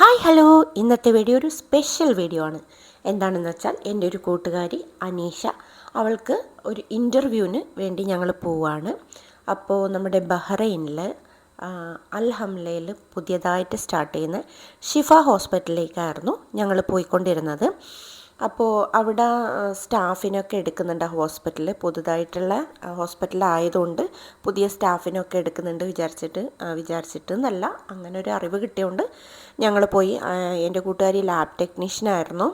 Hi hello. ഇന്നത്തെ video ഒരു special video ആണ്. എന്താണെന്ന് വെച്ചാൽ എന്റെ ഒരു കൂട്ടുകാരി അനീഷ അവൾക്ക് ഒരു ഇന്റർവ്യൂവിന് വേണ്ടി ഞങ്ങൾ പോവുകയാണ് അപ്പോൾ നമ്മുടെ ബഹ്റൈനിൽ അൽഹംലയിൽ പുതിയതായിട്ട് സ്റ്റാർട്ട് ചെയ്യുന്ന ഷിഫ ഹോസ്പിറ്റലിലേക്കായിരുന്നു ഞങ്ങൾ പോയിക്കൊണ്ടിരുന്നത്. അപ്പോൾ അവിടെ സ്റ്റാഫിനൊക്കെ എടുക്കുന്നുണ്ട് ഹോസ്പിറ്റലിൽ പുതുതായിട്ടുള്ള ഹോസ്പിറ്റലായതുകൊണ്ട് പുതിയ സ്റ്റാഫിനൊക്കെ എടുക്കുന്നുണ്ട് വിചാരിച്ചിട്ട് വിചാരിച്ചിട്ട് എന്നല്ല അങ്ങനെ ഒരു അറിവ് കിട്ടിയതുകൊണ്ട് ഞങ്ങൾ പോയി എന്റെ കൂട്ടുകാരി ലാബ് ടെക്നീഷ്യനായിരുന്നു.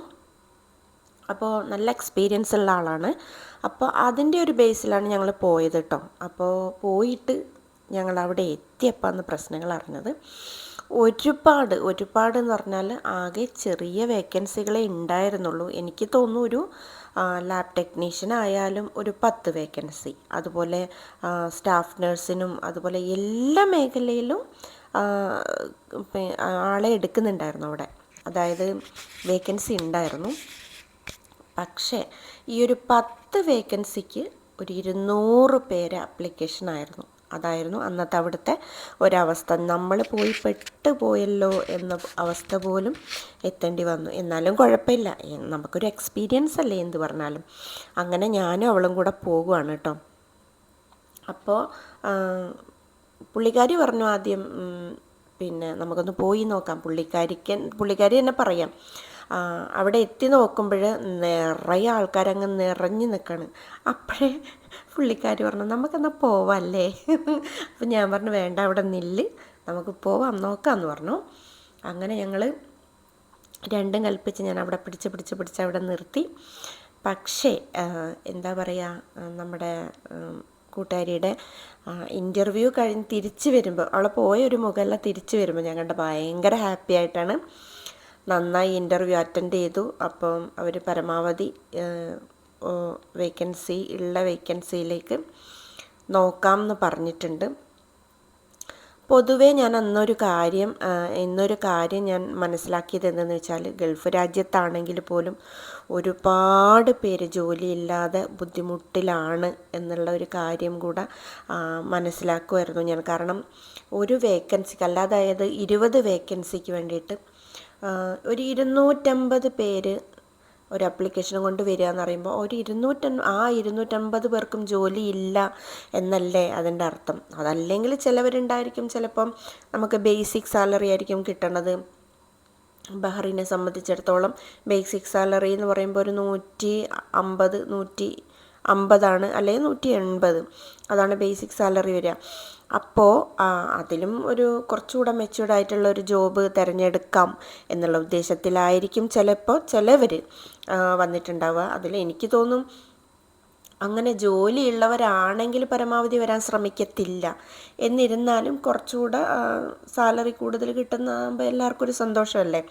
അപ്പോൾ നല്ല എക്സ്പീരിയൻസ് ഉള്ള ആളാണ്. അപ്പോൾ അതിന്റെ ഒരു ബേസിലാണ് ഞങ്ങൾ പോയത് കേട്ടോ അപ്പോൾ പോയിട്ട് ഞങ്ങൾ അവിടെ എത്തിയപ്പോൾ പ്രശ്നങ്ങൾ അറിഞ്ഞത് ഒരുപാട് ഒരുപാട് എന്ന് പറഞ്ഞാൽ ആകെ ചെറിയ വേക്കൻസികളെ ഉണ്ടായിരുന്നുള്ളൂ എനിക്ക് തോന്നുന്നു ഒരു ലാബ് ടെക്നീഷ്യൻ ആയാലും ഒരു പത്ത് വേക്കൻസി. അതുപോലെ സ്റ്റാഫ് നഴ്സിനും അതുപോലെ എല്ലാ മേഖലയിലും ആളെ എടുക്കുന്നുണ്ടായിരുന്നു അവിടെ. അതായത് വേക്കൻസി ഉണ്ടായിരുന്നു പക്ഷേ ഈ ഒരു പത്ത് വേക്കൻസിക്ക് ഒരു ഇരുന്നൂറ് പേര് അപ്ലിക്കേഷൻ ആയിരുന്നു. അതായിരുന്നു അന്നത്തെ അവിടുത്തെ ഒരവസ്ഥ. നമ്മൾ പോയി പെട്ട് പോയല്ലോ എന്ന അവസ്ഥ പോലും എത്തേണ്ടി വന്നു. എന്നാലും കുഴപ്പമില്ല. നമുക്കൊരു എക്സ്പീരിയൻസ് അല്ലേ എന്ത് പറഞ്ഞാലും. അങ്ങനെ ഞാനും അവളും കൂടെ പോകുവാണ് കേട്ടോ. അപ്പോൾ പുള്ളിക്കാരി പറഞ്ഞു ആദ്യം പിന്നെ നമുക്കൊന്ന് പോയി നോക്കാം. പുള്ളിക്കാരിക്ക് പുള്ളിക്കാരി തന്നെ പറയാം. അവിടെ എത്തി നോക്കുമ്പോൾ നിറയെ ആൾക്കാരങ്ങ് നിറഞ്ഞു നിൽക്കണം. അപ്പോഴേ പുള്ളിക്കാർ പറഞ്ഞു നമുക്കെന്നാൽ പോവാല്ലേ? അപ്പം ഞാൻ പറഞ്ഞു വേണ്ട അവിടെ നില്ല്. നമുക്ക് പോവാം നോക്കാമെന്ന് പറഞ്ഞു. അങ്ങനെ ഞങ്ങൾ രണ്ടും കൽപ്പിച്ച് ഞാൻ അവിടെ പിടിച്ച് പിടിച്ച് പിടിച്ച് അവിടെ നിർത്തി. പക്ഷേ എന്താ പറയുക നമ്മുടെ കൂട്ടുകാരിയുടെ ഇന്റർവ്യൂ കഴിഞ്ഞ് തിരിച്ചു വരുമ്പോൾ അവളെ പോയ ഒരു മുഖമല്ല തിരിച്ചു വരുമ്പോൾ ഞാൻ കണ്ട ഭയങ്കര ഹാപ്പി ആയിട്ടാണ് നന്നായി ഇന്റർവ്യൂ അറ്റൻഡ് ചെയ്തു. അപ്പം അവർ പരമാവധി വേക്കൻസി ഉള്ള വേക്കൻസിയിലേക്ക് നോക്കാം എന്ന് പറഞ്ഞിട്ടുണ്ട്. പൊതുവേ ഞാൻ അന്നൊരു കാര്യം ഇന്നൊരു കാര്യം ഞാൻ മനസ്സിലാക്കിയത് എന്തെന്ന് വെച്ചാൽ ഗൾഫ് രാജ്യത്താണെങ്കിൽ പോലും ഒരുപാട് പേര് ജോലിയില്ലാതെ ബുദ്ധിമുട്ടിലാണ് എന്നുള്ള ഒരു കാര്യം കൂടെ മനസ്സിലാക്കുമായിരുന്നു ഞാൻ. കാരണം ഒരു വേക്കൻസിക്ക് അല്ലാതായത് ഇരുപത് വേക്കൻസിക്ക് വേണ്ടിയിട്ട് ഒരു ഇരുന്നൂറ്റമ്പത് പേര് ഒരു അപ്ലിക്കേഷൻ കൊണ്ട് വരിക എന്ന് പറയുമ്പോൾ ഒരു ഇരുന്നൂറ്റ ആ ഇരുന്നൂറ്റമ്പത് പേർക്കും ജോലി ഇല്ല എന്നല്ലേ അതിന്റെ അർത്ഥം. അതല്ലെങ്കിൽ ചിലവരുണ്ടായിരിക്കും ചിലപ്പം നമുക്ക് ബേസിക് സാലറി ആയിരിക്കും കിട്ടണത്. ബഹ്റിനെ സംബന്ധിച്ചിടത്തോളം ബേസിക് സാലറി എന്ന് പറയുമ്പോൾ ഒരു നൂറ്റി അമ്പത് നൂറ്റി അമ്പതാണ് അല്ലെങ്കിൽ നൂറ്റി എൺപത്. അതാണ് ബേസിക് സാലറി വരിക. അപ്പോൾ അതിലും ഒരു കുറച്ചുകൂടെ മെച്യൂർഡ് ആയിട്ടുള്ള ഒരു ജോബ് തിരഞ്ഞെടുക്കാം എന്നുള്ള ഉദ്ദേശത്തിലായിരിക്കും ചിലപ്പോൾ ചിലവർ വന്നിട്ടുണ്ടാവുക. അതിൽ എനിക്ക് തോന്നും അങ്ങനെ ജോലിയുള്ളവരാണെങ്കിൽ പരമാവധി വരാൻ ശ്രമിക്കത്തില്ല. എന്നിരുന്നാലും കുറച്ചുകൂടെ സാലറി കൂടുതൽ കിട്ടുന്നതാകുമ്പോൾ എല്ലാവർക്കും ഒരു സന്തോഷമല്ലേ?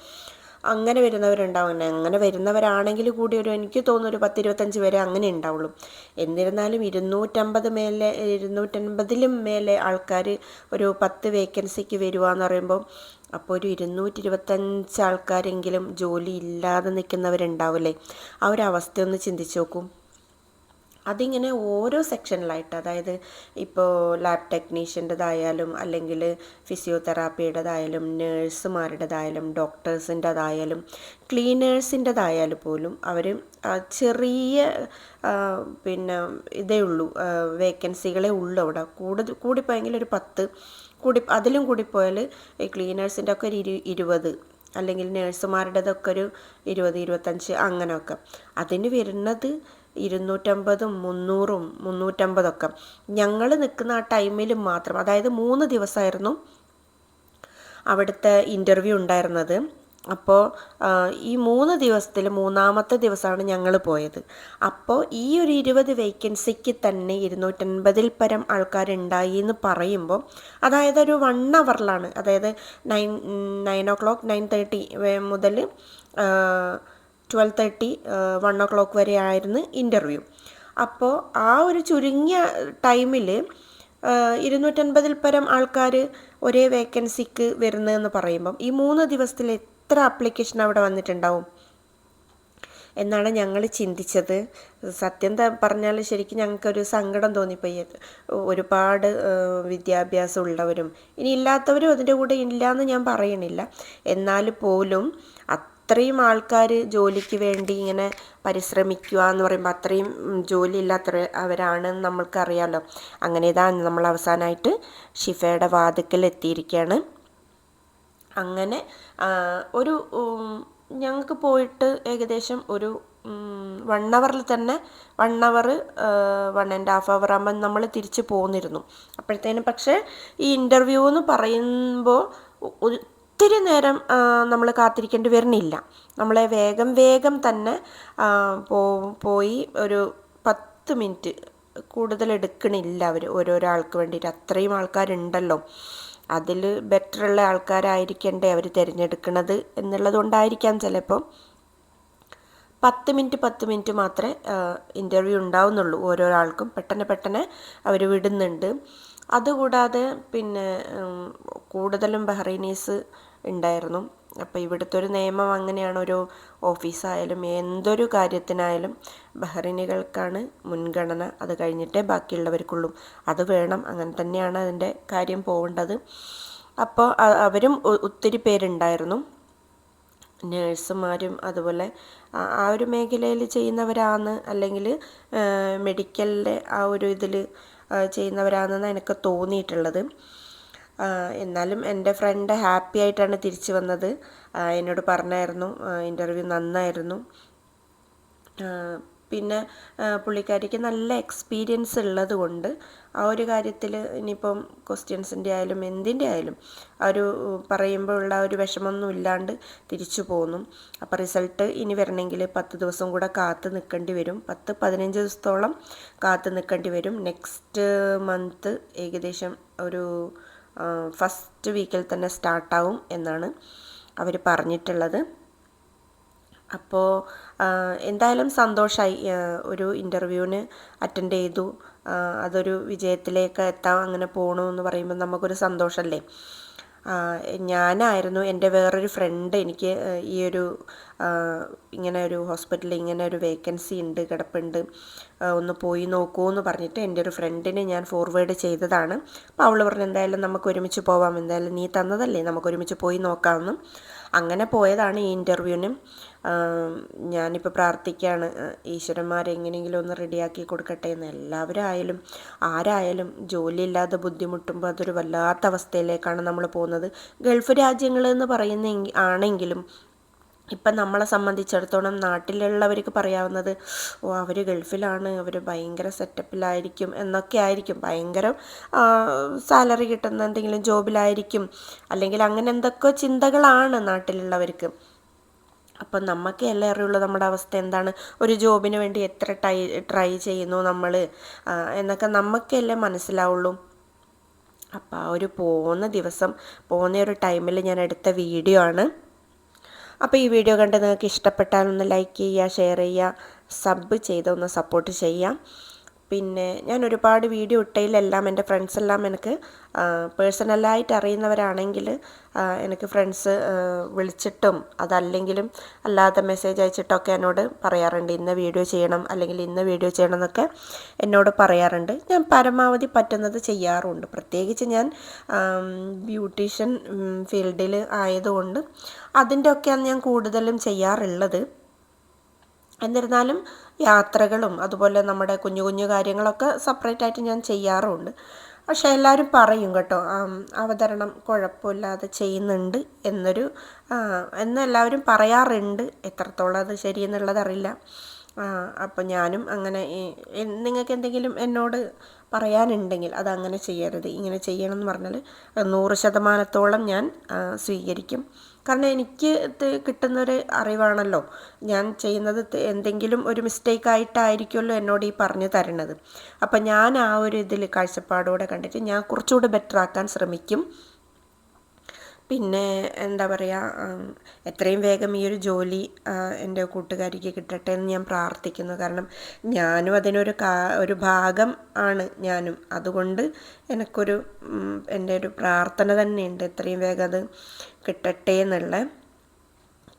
അങ്ങനെ വരുന്നവരുണ്ടാവും. അങ്ങനെ വരുന്നവരാണെങ്കിൽ കൂടി ഒരു എനിക്ക് തോന്നുന്നു ഒരു പത്തിരുപത്തഞ്ച് പേരെ അങ്ങനെ ഉണ്ടാവുള്ളൂ. എന്നിരുന്നാലും ഇരുന്നൂറ്റമ്പത് മേലെ ഇരുന്നൂറ്റൻപതിലും മേലെ ആൾക്കാർ ഒരു പത്ത് വേക്കൻസിക്ക് വരുക എന്ന് പറയുമ്പോൾ അപ്പോൾ ഒരു ഇരുന്നൂറ്റി ഇരുപത്തഞ്ച് ആൾക്കാരെങ്കിലും ജോലി ഇല്ലാതെ നിൽക്കുന്നവരുണ്ടാവില്ലേ? ആ ഒരു അവസ്ഥ ഒന്ന് ചിന്തിച്ച് നോക്കും. അതിങ്ങനെ ഓരോ സെക്ഷനിലായിട്ട് അതായത് ഇപ്പോൾ ലാബ് ടെക്നീഷ്യന്റെതായാലും അല്ലെങ്കിൽ ഫിസിയോതെറാപ്പിയുടേതായാലും നേഴ്സുമാരുടേതായാലും ഡോക്ടേഴ്സിന്റെതായാലും ക്ലീനേഴ്സിന്റെതായാലും പോലും അവർ ചെറിയ പിന്നെ ഇതേ ഉള്ളൂ വേക്കൻസികളെ ഉള്ളൂ അവിടെ. കൂടുതൽ കൂടിപ്പോയെങ്കിൽ ഒരു പത്ത് കൂടി അതിലും കൂടിപ്പോയാൽ ഈ ക്ലീനേഴ്സിന്റെ ഒക്കെ ഒരു ഇരു ഇരുപത് അല്ലെങ്കിൽ നേഴ്സുമാരുടേതൊക്കെ ഒരു ഇരുപത് ഇരുപത്തഞ്ച് അങ്ങനെയൊക്കെ. അതിന് വരുന്നത് ഇരുന്നൂറ്റമ്പതും മുന്നൂറും മുന്നൂറ്റമ്പതൊക്കെ. ഞങ്ങൾ നിൽക്കുന്ന ആ ടൈമിൽ മാത്രം അതായത് മൂന്ന് ദിവസമായിരുന്നു അവിടുത്തെ ഇന്റർവ്യൂ ഉണ്ടായിരുന്നത്. അപ്പോൾ ഈ മൂന്ന് ദിവസത്തിൽ മൂന്നാമത്തെ ദിവസമാണ് ഞങ്ങൾ പോയത്. അപ്പോൾ ഈ ഒരു ഇരുപത് വേക്കൻസിക്ക് തന്നെ ഇരുന്നൂറ്റൻപതിൽ പരം ആൾക്കാരുണ്ടായി എന്ന് പറയുമ്പോൾ അതായത് ഒരു വൺ അവറിലാണ് അതായത് nine nine o'clock nine thirty മുതൽ twelve thirty one o'clock വരെ ആയിരുന്നു ഇന്റർവ്യൂ അപ്പോൾ ആ ഒരു ചുരുങ്ങിയ ടൈമിൽ ഇരുന്നൂറ്റൻപതിൽ പരം ആൾക്കാർ ഒരേ വേക്കൻസിക്ക് വരുന്നതെന്ന് പറയുമ്പം ഈ മൂന്ന് ദിവസത്തിൽ എത്ര ആപ്ലിക്കേഷൻ അവിടെ വന്നിട്ടുണ്ടാവും? എന്നാണ് ഞങ്ങൾ ചിന്തിച്ചത്. സത്യം പറഞ്ഞാൽ ശരിക്കും ഞങ്ങൾക്കൊരു സങ്കടം തോന്നിപ്പോയി. ഒരുപാട് വിദ്യാഭ്യാസം ഉള്ളവരും ഇനി ഇല്ലാത്തവരും അതിന്റെ കൂടെ ഇല്ല എന്ന് ഞാൻ പറയണില്ല. എന്നാൽ പോലും അത്രയും ആൾക്കാർ ജോലിക്ക് വേണ്ടി ഇങ്ങനെ പരിശ്രമിക്കുക എന്ന് പറയുമ്പോൾ അത്രയും ജോലി ഇല്ലാത്ത അവരാണെന്ന് നമ്മൾക്കറിയാമല്ലോ അങ്ങനെ ഇതാ നമ്മൾ അവസാനമായിട്ട് ഷിഫയുടെ വാതിക്കൽ എത്തിയിരിക്കുകയാണ് അങ്ങനെ ഒരു ഞങ്ങൾക്ക് പോയിട്ട് ഏകദേശം ഒരു വൺ അവറിൽ തന്നെ one hour one and half hour ആകുമ്പോൾ നമ്മൾ തിരിച്ച് പോന്നിരുന്നു. അപ്പോഴത്തേനും പക്ഷേ ഈ ഇന്റർവ്യൂ എന്ന് പറയുമ്പോൾ ഒത്തിരി നേരം നമ്മൾ കാത്തിരിക്കേണ്ടി വരുന്നില്ല. നമ്മളെ വേഗം വേഗം തന്നെ പോയി ഒരു പത്ത് മിനിറ്റ് കൂടുതൽ എടുക്കണില്ല അവർ ഓരോരോ ആൾക്ക് വേണ്ടിയിട്ട്. അത്രയും ആൾക്കാരുണ്ടല്ലോ. അതിൽ ബെറ്ററുള്ള ആൾക്കാരായിരിക്കണ്ടേ അവർ തിരഞ്ഞെടുക്കുന്നത് എന്നുള്ളത് കൊണ്ടായിരിക്കാം ചിലപ്പം. പത്ത് മിനിറ്റ് പത്ത് മിനിറ്റ് മാത്രമേ ഇന്റർവ്യൂ ഉണ്ടാവുന്നുള്ളൂ ഓരോ ആൾക്കും പെട്ടെന്ന് പെട്ടെന്ന് അവർ വിടുന്നുണ്ട്. അതുകൂടാതെ പിന്നെ കൂടുതലും ബഹ്റൈനീസ് ഉണ്ടായിരുന്നു. അപ്പോൾ ഇവിടുത്തെ ഒരു നിയമം അങ്ങനെയാണ്. ഒരു ഓഫീസായാലും എന്തൊരു കാര്യത്തിനായാലും ബഹ്റൈനികൾക്കാണ് മുൻഗണന അത് കഴിഞ്ഞിട്ടേ ബാക്കിയുള്ളവർക്കുള്ളൂ. അത് വേണം. അങ്ങനെ തന്നെയാണ് അതിന്റെ കാര്യം പോകേണ്ടത്. അപ്പോൾ അവരും ഒത്തിരി പേരുണ്ടായിരുന്നു. നേഴ്സുമാരും അതുപോലെ ആ ഒരു മേഖലയിൽ ചെയ്യുന്നവരാണ്. അല്ലെങ്കിൽ മെഡിക്കലിന്റെ ആ ഒരു ഇതിൽ ചെയ്യുന്നവരാണെന്നാണ് എനിക്ക് തോന്നിയിട്ടുള്ളത്. എന്നാലും എന്റെ ഫ്രണ്ട് ഹാപ്പി ആയിട്ടാണ് തിരിച്ചു വന്നത്. എന്നോട് പറഞ്ഞായിരുന്നു. ഇന്റർവ്യൂ നന്നായിരുന്നു. പിന്നെ പുള്ളിക്കാരിക്ക് നല്ല എക്സ്പീരിയൻസ് ഉള്ളത് കൊണ്ട് ആ ഒരു കാര്യത്തിൽ ഇനിയിപ്പം ക്വസ്റ്റ്യൻസിന്റെ ആയാലും എന്തിന്റെ ആയാലും ആ ഒരു പറയുമ്പോഴുള്ള ഒരു വിഷമമൊന്നും ഇല്ലാണ്ട് തിരിച്ചു പോന്നു. അപ്പോൾ റിസൾട്ട് ഇനി വരണമെങ്കിൽ പത്ത് ദിവസം കൂടെ കാത്ത് നിൽക്കേണ്ടി വരും. പത്ത് പതിനഞ്ച് ദിവസത്തോളം കാത്ത് നിൽക്കേണ്ടി വരും. നെക്സ്റ്റ് മന്ത് ഏകദേശം ഒരു ഫസ്റ്റ് വീക്കിൽ തന്നെ സ്റ്റാർട്ടാവും എന്നാണ് അവർ പറഞ്ഞിട്ടുള്ളത്. അപ്പോൾ എന്തായാലും സന്തോഷമായി ഒരു ഇന്റർവ്യൂവിന് അറ്റൻഡ് ചെയ്തു. അതൊരു വിജയത്തിലേക്ക് എത്താം അങ്ങനെ പോകണമെന്ന് പറയുമ്പോൾ നമുക്കൊരു സന്തോഷമല്ലേ ഞാനായിരുന്നു എന്റെ വേറൊരു ഫ്രണ്ട് എനിക്ക് ഈ ഒരു ഇങ്ങനെ ഒരു ഹോസ്പിറ്റലിൽ ഇങ്ങനെ ഒരു വേക്കൻസി ഉണ്ട് കിടപ്പുണ്ട് ഒന്ന് പോയി നോക്കൂ എന്ന് പറഞ്ഞിട്ട് എന്റെ ഒരു ഫ്രണ്ടിനെ ഞാൻ ഫോർവേഡ് ചെയ്തതാണ്. അപ്പോൾ അവൾ പറഞ്ഞു എന്തായാലും നമുക്ക് ഒരുമിച്ച് പോവാം എന്തായാലും നീ തന്നതല്ലേ നമുക്ക് ഒരുമിച്ച് പോയി നോക്കാമെന്നും അങ്ങനെ പോയതാണ് ഈ ഇന്റർവ്യൂവിനും ഞാനിപ്പോൾ പ്രാർത്ഥിക്കുകയാണ് ഈശ്വരന്മാരെങ്ങനെയെങ്കിലും ഒന്ന് റെഡിയാക്കി കൊടുക്കട്ടെ എന്ന്. എല്ലാവരും ആയാലും ആരായാലും ജോലിയില്ലാതെ ബുദ്ധിമുട്ടുമ്പോൾ അതൊരു വല്ലാത്ത അവസ്ഥയിലേക്കാണ് നമ്മൾ പോകുന്നത്. ഗൾഫ് രാജ്യങ്ങൾ എന്ന് പറയുന്ന ആണെങ്കിലും ഇപ്പം നമ്മളെ സംബന്ധിച്ചിടത്തോളം നാട്ടിലുള്ളവർക്ക് പറയാവുന്നത് ഓ അവർ ഗൾഫിലാണ് അവർ ഭയങ്കര സെറ്റപ്പിലായിരിക്കും എന്നൊക്കെ ആയിരിക്കും. ഭയങ്കര സാലറി കിട്ടുന്ന എന്തെങ്കിലും ജോബിലായിരിക്കും. അല്ലെങ്കിൽ അങ്ങനെ എന്തൊക്കെ ചിന്തകളാണ് നാട്ടിലുള്ളവർക്ക്. അപ്പം നമുക്ക് എല്ലാം അറിയുള്ളൂ നമ്മുടെ അവസ്ഥ എന്താണ്. ഒരു ജോബിന് വേണ്ടി എത്ര ട്രൈ ട്രൈ ചെയ്യുന്നു നമ്മൾ എന്നൊക്കെ നമുക്കല്ലേ മനസ്സിലാവുള്ളൂ. അപ്പോൾ ആ ഒരു പോകുന്ന ദിവസം പോകുന്ന ഒരു ടൈമിൽ ഞാൻ എടുത്ത വീഡിയോ ആണ്. അപ്പോൾ ഈ വീഡിയോ കണ്ട് നിങ്ങൾക്ക് ഇഷ്ടപ്പെട്ടാൽ ഒന്ന് ലൈക്ക് ചെയ്യുക ഷെയർ ചെയ്യുക സബ് ചെയ്ത് ഒന്ന് സപ്പോർട്ട് ചെയ്യാം പിന്നെ ഞാൻ ഒരുപാട് വീഡിയോ ഇട്ടതിലെല്ലാം എന്റെ ഫ്രണ്ട്സെല്ലാം എനിക്ക് പേഴ്സണലായിട്ട് അറിയുന്നവരാണെങ്കിൽ എനിക്ക് ഫ്രണ്ട്സ് വിളിച്ചിട്ടും അതല്ലെങ്കിലും അല്ലാതെ മെസ്സേജ് അയച്ചിട്ടൊക്കെ എന്നോട് പറയാറുണ്ട് ഇന്ന വീഡിയോ ചെയ്യണം അല്ലെങ്കിൽ ഇന്ന വീഡിയോ ചെയ്യണം എന്നൊക്കെ എന്നോട് പറയാറുണ്ട്. ഞാൻ പരമാവധി പറ്റുന്നത് ചെയ്യാറുണ്ട്. പ്രത്യേകിച്ച് ഞാൻ ബ്യൂട്ടീഷ്യൻ ഫീൽഡിൽ ആയതുകൊണ്ട് അതിന്റെ ഒക്കെയാണ് ഞാൻ കൂടുതലും ചെയ്യാറുള്ളത്. എന്നിരുന്നാലും യാത്രകളും അതുപോലെ നമ്മുടെ കുഞ്ഞു കുഞ്ഞു കാര്യങ്ങളൊക്കെ സെപ്പറേറ്റ് ആയിട്ട് ഞാൻ ചെയ്യാറുണ്ട്. പക്ഷേ എല്ലാവരും പറയും കേട്ടോ അവതരണം കുഴപ്പമില്ലാതെ ചെയ്യുന്നുണ്ട് എന്നൊരു എന്ന് എല്ലാവരും പറയാറുണ്ട്. എത്രത്തോളം അത് ശരിയെന്നുള്ളത് അറിയില്ല. അപ്പം ഞാനും അങ്ങനെ നിങ്ങൾക്ക് എന്തെങ്കിലും എന്നോട് പറയാനുണ്ടെങ്കിൽ അതങ്ങനെ ചെയ്യരുത് ഇങ്ങനെ ചെയ്യണമെന്ന് പറഞ്ഞാൽ നൂറ് ശതമാനത്തോളം ഞാൻ സ്വീകരിക്കും. കാരണം എനിക്ക് കിട്ടുന്നൊരു അറിവാണല്ലോ. ഞാൻ ചെയ്യുന്നത് എന്തെങ്കിലും ഒരു മിസ്റ്റേക്ക് ആയിട്ടായിരിക്കുമല്ലോ എന്നോട് ഈ പറഞ്ഞു തരണത് അപ്പം ഞാൻ ആ ഒരു ഇതിൽ കാഴ്ചപ്പാടോടെ കണ്ടിട്ട് ഞാൻ കുറച്ചുകൂടെ ബെറ്റർ ആക്കാൻ ശ്രമിക്കും. പിന്നെ എന്താ പറയുക എത്രയും വേഗം ഈ ഒരു ജോലി എന്റെ കൂട്ടുകാരിക്ക് കിട്ടട്ടെ എന്ന് ഞാൻ പ്രാർത്ഥിക്കുന്നു. കാരണം ഞാനും അതിനൊരു കാ ഒരു ഭാഗം ആണ് ഞാനും. അതുകൊണ്ട് എനിക്കൊരു എന്റെ ഒരു പ്രാർത്ഥന തന്നെയുണ്ട്. എത്രയും വേഗം അത് കിട്ടട്ടെ എന്നുള്ള.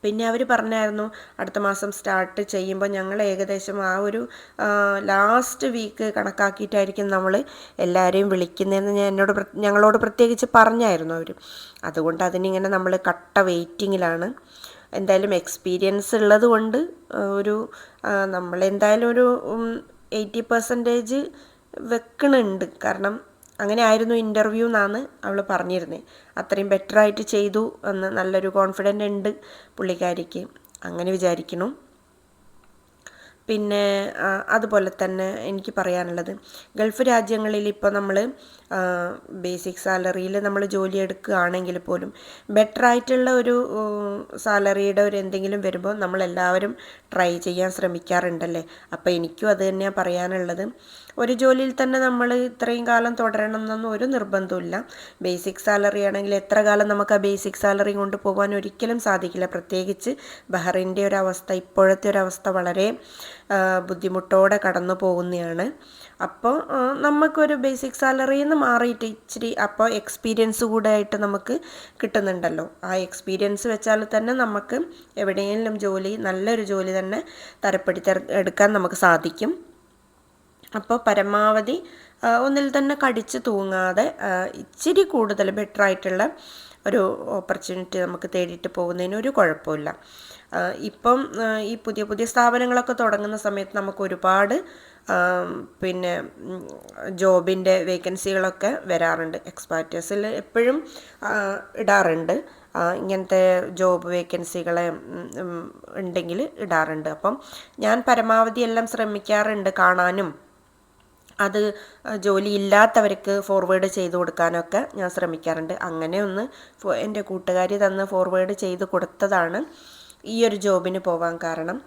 പിന്നെ അവർ പറഞ്ഞായിരുന്നു അടുത്ത മാസം സ്റ്റാർട്ട് ചെയ്യുമ്പോൾ ഞങ്ങൾ ഏകദേശം ആ ഒരു ലാസ്റ്റ് വീക്ക് കണക്കാക്കിയിട്ടായിരിക്കും നമ്മൾ എല്ലാവരെയും വിളിക്കുന്നതെന്ന് ഞാൻ എന്നോട് ഞങ്ങളോട് പ്രത്യേകിച്ച് പറഞ്ഞായിരുന്നു അവർ അതുകൊണ്ട് അതിനിങ്ങനെ നമ്മൾ കട്ട വെയിറ്റിങ്ങിലാണ് എന്തായാലും എക്സ്പീരിയൻസ് ഉള്ളത് കൊണ്ട് ഒരു നമ്മളെന്തായാലും ഒരു എയ്റ്റി പെർസെന്റേജ് വെക്കണുണ്ട്. കാരണം അങ്ങനെ ആയിരുന്നു ഇന്റർവ്യൂ എന്നാണ് അവൾ പറഞ്ഞിരുന്നത് അത്രയും ബെറ്ററായിട്ട് ചെയ്തു എന്ന് നല്ലൊരു കോൺഫിഡന്റ് ഉണ്ട് പുള്ളിക്കാരിക്ക്. അങ്ങനെ വിചാരിക്കണം പിന്നെ അതുപോലെ തന്നെ എനിക്ക് പറയാനുള്ളത്. ഗൾഫ് രാജ്യങ്ങളിൽ ഇപ്പോൾ നമ്മൾ ബേസിക് സാലറിയിൽ നമ്മൾ ജോലി എടുക്കുകയാണെങ്കിൽ പോലും ബെറ്റർ ആയിട്ടുള്ള ഒരു സാലറിയുടെ ഒരു എന്തെങ്കിലും വരുമ്പോൾ നമ്മളെല്ലാവരും ട്രൈ ചെയ്യാൻ ശ്രമിക്കാറുണ്ടല്ലേ? അപ്പോൾ എനിക്കും അത് തന്നെയാണ് പറയാനുള്ളത്. ഒരു ജോലിയിൽ തന്നെ നമ്മൾ ഇത്രയും കാലം തുടരണം എന്നൊന്നും ഒരു നിർബന്ധമില്ല ബേസിക് സാലറി ആണെങ്കിൽ എത്ര കാലം നമുക്ക് ആ ബേസിക് സാലറി കൊണ്ട് പോകാൻ ഒരിക്കലും സാധിക്കില്ല. പ്രത്യേകിച്ച് ബഹ്റിന്റെ ഒരു അവസ്ഥ ഇപ്പോഴത്തെ ഒരു അവസ്ഥ വളരെ ബുദ്ധിമുട്ടോടെ കടന്നു പോകുന്നതാണ് അപ്പോൾ നമുക്കൊരു ബേസിക് സാലറിയിൽ നിന്ന് മാറിയിട്ട് ഇച്ചിരി അപ്പോൾ എക്സ്പീരിയൻസ് കൂടെ ആയിട്ട് നമുക്ക് കിട്ടുന്നുണ്ടല്ലോ. ആ എക്സ്പീരിയൻസ് വെച്ചാൽ തന്നെ നമുക്ക് എവിടെയെങ്കിലും ജോലി നല്ലൊരു ജോലി തന്നെ തരപ്പെടുത്തി എടുക്കാൻ നമുക്ക് സാധിക്കും. അപ്പോൾ പരമാവധി ഒന്നിൽ തന്നെ കടിച്ചു തൂങ്ങാതെ ഇച്ചിരി കൂടുതൽ ബെറ്റർ ആയിട്ടുള്ള ഒരു ഓപ്പർച്യൂണിറ്റി നമുക്ക് തേടിയിട്ട് പോകുന്നതിന് ഒരു കുഴപ്പമില്ല. ഇപ്പം ഈ പുതിയ പുതിയ സ്ഥാപനങ്ങളൊക്കെ തുടങ്ങുന്ന സമയത്ത് നമുക്ക് ഒരുപാട് പിന്നെ ജോബിന്റെ വേക്കൻസികളൊക്കെ വരാറുണ്ട്. എക്സ്പാറ്റേഴ്സിൽ എപ്പോഴും ഇടാറുണ്ട്. ഇങ്ങനത്തെ ജോബ് വേക്കൻസികളെ ഉണ്ടെങ്കിൽ ഇടാറുണ്ട്. അപ്പം ഞാൻ പരമാവധി എല്ലാം ശ്രമിക്കാറുണ്ട് കാണാനും. അത് ജോലി ഇല്ലാത്തവർക്ക് ഫോർവേഡ് ചെയ്ത് കൊടുക്കാനൊക്കെ ഞാൻ ശ്രമിക്കാറുണ്ട്. അങ്ങനെ ഒന്ന് എന്റെ കൂട്ടുകാരി തന്ന് ഫോർവേഡ് ചെയ്ത് കൊടുത്തതാണ് ഈ ഒരു ജോബിന് പോകാൻ കാരണം.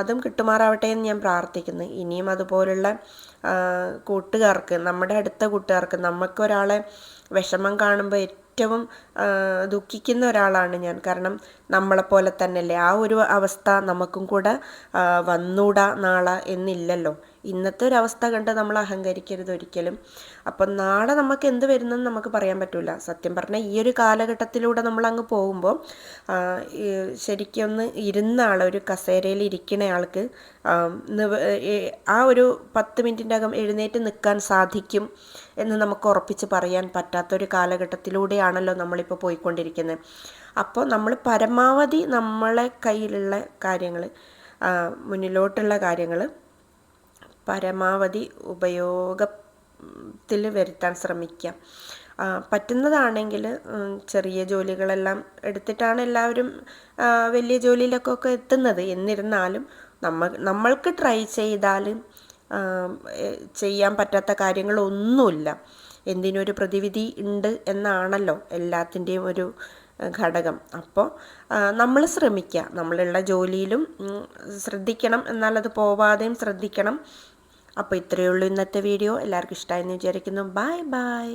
അതും കിട്ടുമാറാവട്ടെ എന്ന് ഞാൻ പ്രാർത്ഥിക്കുന്നു. ഇനിയും അതുപോലുള്ള കൂട്ടുകാർക്ക് നമ്മുടെ അടുത്ത കൂട്ടുകാർക്ക് നമുക്കൊരാളെ വിഷമം കാണുമ്പോൾ ഏറ്റവും ദുഃഖിക്കുന്ന ഒരാളാണ് ഞാൻ. കാരണം നമ്മളെപ്പോലെ തന്നെയല്ലേ. ആ ഒരു അവസ്ഥ നമുക്കും കൂടെ വന്നൂടാ നാളെ എന്നില്ലല്ലോ. ഇന്നത്തെ ഒരു അവസ്ഥ കണ്ട് നമ്മൾ അഹങ്കരിക്കരുത് ഒരിക്കലും. അപ്പം നാളെ നമുക്ക് എന്ത് വരുന്നെന്ന് നമുക്ക് പറയാൻ പറ്റില്ല സത്യം പറഞ്ഞാൽ ഈ ഒരു കാലഘട്ടത്തിലൂടെ നമ്മൾ അങ്ങ് പോകുമ്പോൾ ശരിക്കും ഒന്ന് ഇരുന്ന ആൾ ഒരു കസേരയിൽ ഇരിക്കുന്ന ആൾക്ക് ആ ഒരു പത്ത് മിനിറ്റിന്റെ അകം എഴുന്നേറ്റ് നിൽക്കാൻ സാധിക്കും എന്ന് നമുക്ക് ഉറപ്പിച്ച് പറയാൻ പറ്റാത്തൊരു കാലഘട്ടത്തിലൂടെയാണല്ലോ നമ്മളിപ്പോൾ പോയിക്കൊണ്ടിരിക്കുന്നത്. അപ്പോൾ നമ്മൾ പരമാവധി നമ്മളെ കയ്യിലുള്ള കാര്യങ്ങൾ മുന്നിലോട്ടുള്ള കാര്യങ്ങൾ പരമാവധി ഉപയോഗത്തിൽ വരുത്താൻ ശ്രമിക്കാം. പറ്റുന്നതാണെങ്കിൽ ചെറിയ ജോലികളെല്ലാം എടുത്തിട്ടാണ് എല്ലാവരും വലിയ ജോലിയിലൊക്കെ എത്തുന്നത്. എന്നിരുന്നാലും നമ്മ നമ്മൾക്ക് ട്രൈ ചെയ്താൽ ചെയ്യാൻ പറ്റാത്ത കാര്യങ്ങളൊന്നുമില്ല. എന്തിനൊരു പ്രതിവിധി ഉണ്ട് എന്നാണല്ലോ എല്ലാത്തിന്റെയും ഒരു ഘടകം. അപ്പോൾ നമ്മൾ ശ്രമിക്കുക. നമ്മളുള്ള ജോലിയിലും ശ്രദ്ധിക്കണം. അത് പോവാതെയും ശ്രദ്ധിക്കണം. അപ്പോൾ ഇത്രയേ ഉള്ളൂ ഇന്നത്തെ വീഡിയോ. എല്ലാവർക്കും ഇഷ്ടമായെന്ന് വിചാരിക്കുന്നു. Bye bye